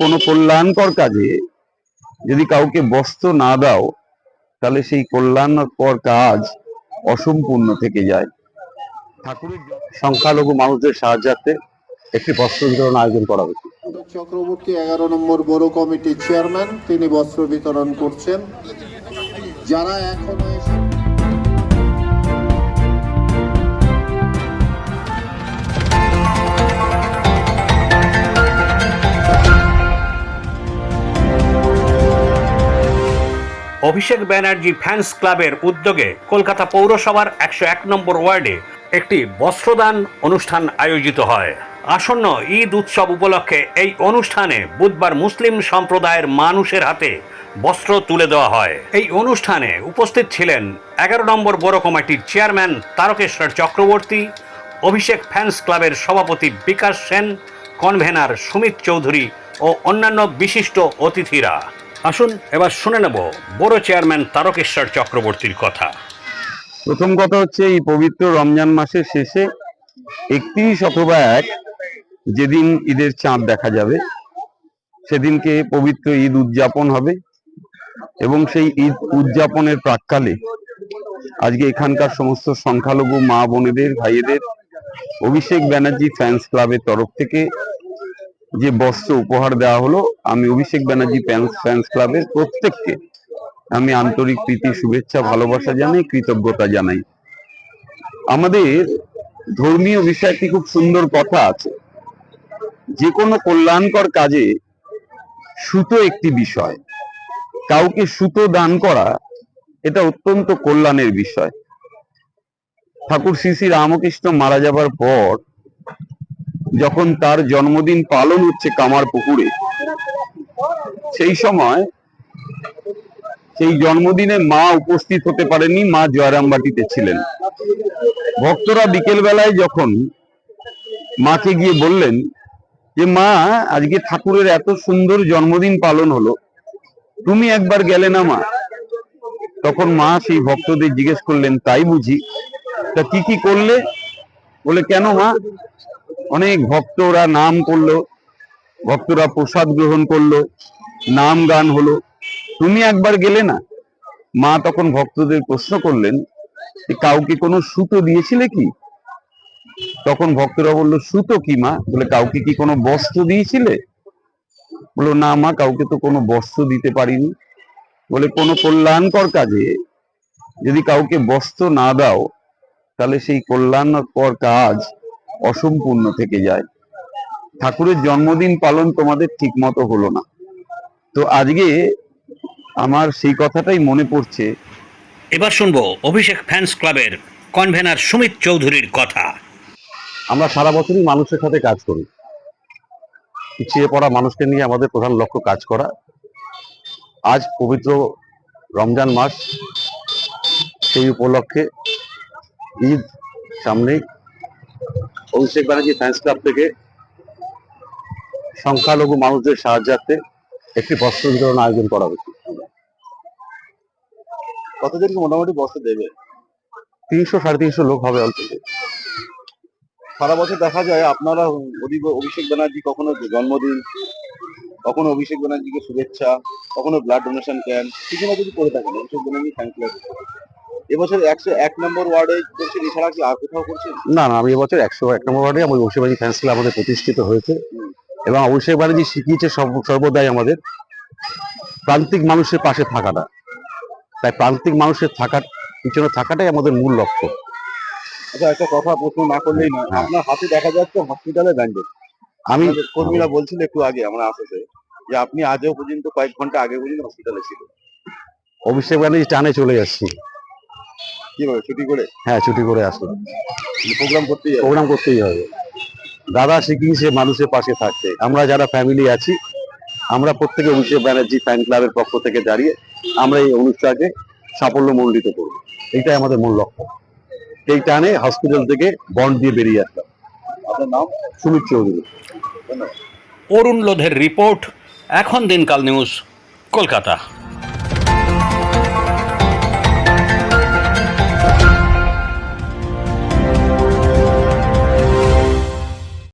কোনো কল্যাণকর কাজে যদি কাউকে বস্ত্র না দাও, তাহলে সেই কল্যাণকর কাজ অসম্পূর্ণ থেকে যায়। ঠাকুরের সংখ্যালঘু মানুষদের সাহায্যার্থে একটি বস্ত্র বিতরণ আয়োজন করা হয়েছে। চক্রবর্তী, এগারো নম্বর বড় কমিটির চেয়ারম্যান, তিনি বস্ত্র বিতরণ করছেন। যারা এখনও অভিষেক ব্যানার্জি ফ্যান্স ক্লাবের উদ্যোগে কলকাতা পৌরসভার একশো এক নম্বর ওয়ার্ডে একটি বস্ত্রদান অনুষ্ঠান আয়োজিত হয়। আসন্ন ঈদ উৎসব উপলক্ষে এই অনুষ্ঠানে বুধবার মুসলিম সম্প্রদায়ের মানুষের হাতে বস্ত্র তুলে দেওয়া হয়। এই অনুষ্ঠানে উপস্থিত ছিলেন এগারো নম্বর বড় কমিটির চেয়ারম্যান তারকেশ্বর চক্রবর্তী, অভিষেক ফ্যান্স ক্লাবের সভাপতি বিকাশ সেন, কনভেনার সুমিত চৌধুরী ও অন্যান্য বিশিষ্ট অতিথিরা। আসুন, এবার শুনে নেব বড় চেয়ারম্যান তারকেশ্বর চক্রবর্তীর কথা। প্রথম কথা হচ্ছে, এই পবিত্র রমজান মাসের শেষে একত্রিশ অথবা এক যেদিন ঈদের চাঁদ দেখা যাবে, সেদিনকে পবিত্র ঈদ উদযাপন হবে এবং সেই ঈদ উদযাপনের প্রাককালে আজকে এখানকার সমস্ত সংখ্যালঘু মা বোনেদের ভাইয়েদের, অভিষেক ব্যানার্জি ফ্যান্স ক্লাবের তরফ থেকে যে বস্ত্র উপহার দেওয়া হলো, আমি অভিষেক ব্যানার্জি ফ্যান্স ফ্যান্স ক্লাবের প্রত্যেককে আমি আন্তরিক প্রীতি, শুভেচ্ছা, ভালোবাসা জানাই, কৃতজ্ঞতা জানাই। আমাদের ধর্মীয় বিষয়ে একটি খুব সুন্দর কথা আছে। যে কোনো কল্যাণকর কাজে সুতো একটি বিষয়। কাউকে সুতো দান করা, এটা অত্যন্ত কল্যাণের বিষয়। ঠাকুর শ্রী শ্রী রামকৃষ্ণ মারা যাবার পর যখন তার জন্মদিন পালন হচ্ছে কামার পুকুরে, সেই সময় সেই জন্মদিনে মা উপস্থিত হতে পারেনি মা জয়রামবাটিতে ছিলেন। ভক্তরা বিকেল বেলায় যখন মাকে গিয়ে বললেন যে, মা, আজকে ঠাকুরের এত সুন্দর জন্মদিন পালন হলো, তুমি একবার গেলে না মা? তখন মা সেই ভক্তদের জিজ্ঞেস করলেন, তাই বুঝি। তা কি কি করলে? বলে, কেন মা? অনেক ভক্তরা নাম করল, ভক্তরা প্রসাদ গ্রহণ করল, নাম গান হলো। তুমি একবার গেলে না? মা তখন ভক্তদের প্রশ্ন করলেন কাউকে কোনো সুতো দিয়েছিলে কি? তখন ভক্তরা বলল, সুতো কি মা? বলে, কাউকে কি কোনো বস্ত্র দিয়েছিলে? বলল, না মা, কাউকে তো কোনো বস্ত্র দিতে পারিনি। বলে, কোনো কল্যাণকর কাজে যদি কাউকে বস্ত্র না দাও, তাহলে সেই কল্যাণকর কাজ অসম্পূর্ণ থেকে যায়। ঠাকুরের জন্মদিন পালন তোমাদের ঠিক মতো হলো না। তো আজকে আমার সেই কথাটাই মনে পড়ছে। এবার শুনব অভিষেক ফ্যান্স ক্লাবের কনভেনার সুমিত চৌধুরীর কথা। আমরা সারা বছরই মানুষের সাথে কাজ করি। পিছিয়ে পড়া মানুষকে নিয়ে আমাদের প্রধান লক্ষ্য কাজ করা। আজ পবিত্র রমজান মাস সেই উপলক্ষে ঈদ সামনেই অভিষেক ব্যানার্জি ফ্যান্স ক্লাব থেকে সংখ্যালঘু মানুষদের সাহায্যার্থে একটি বস্ত্র বিতরণ আয়োজন করা হয়েছে। কতদিনকে মোটামুটি বস্ত্র দেবে? তিনশো, সাড়ে তিনশো লোক হবে অল্প সারা বছর দেখা যায় আপনারা অভিষেক ব্যানার্জি কখনো জন্মদিন, কখনো অভিষেক ব্যানার্জিকে শুভেচ্ছা, কখনো ব্লাড ডোনেশন ক্যাম্প কিছু না কিছু করে থাকেন। অভিষেক ব্যানার্জি ফ্যান ক্লাব এবছর একশো এক নম্বর ওয়ার্ডে করছেন এছাড়া কি আর কোথাও করছেন? না না আমি এবছর একশো এক নম্বর ওয়ার্ডে আমার অভিষেক ফ্যান্স ক্লাব আমাদের প্রতিষ্ঠিত হয়েছে। এবং অভিষেক ব্যানার্জি শিখিয়েছে সর্বদাই আমাদের। প্রান্তিক মানুষের পাশে থাকাটা। তাই প্রান্তিক মানুষের থাকার পিছনে থাকাটাই আমাদের মূল লক্ষ্য। আচ্ছা একটা কথা প্রশ্ন না করলেই না হ্যাঁ। আপনার হাতে দেখা যাচ্ছে হসপিটালে ব্যান্ডেজ। আমি কর্মীরা বলছিল একটু আগে আমরা আসতে যে আপনি আজও পর্যন্ত কয়েক ঘণ্টা আগে পর্যন্ত হসপিটালে ছিল অভিষেক ব্যানার্জি টানে চলে যাচ্ছি। কীভাবে ছুটি করে? হ্যাঁ ছুটি করে আসলাম প্রোগ্রাম করতে যাবে প্রোগ্রাম করতেই হবে। দাদা শিখিয়েছে মানুষের পাশে থাকতে আমরা যারা ফ্যামিলি আছি আমরা প্রত্যেকে অভিষেক ব্যানার্জি ফ্যান ক্লাবের পক্ষ থেকে দাঁড়িয়ে আমরা এই অনুষ্ঠানকে সাফল্যমণ্ডিত করব। এইটাই আমাদের মূল লক্ষ্য। এই টানে হসপিটাল থেকে বন্ড দিয়ে বেরিয়ে আসলাম। আপনার নাম? সুমিত চৌধুরী। অরুণ লোধের রিপোর্ট এখন দিনকাল নিউজ কলকাতা।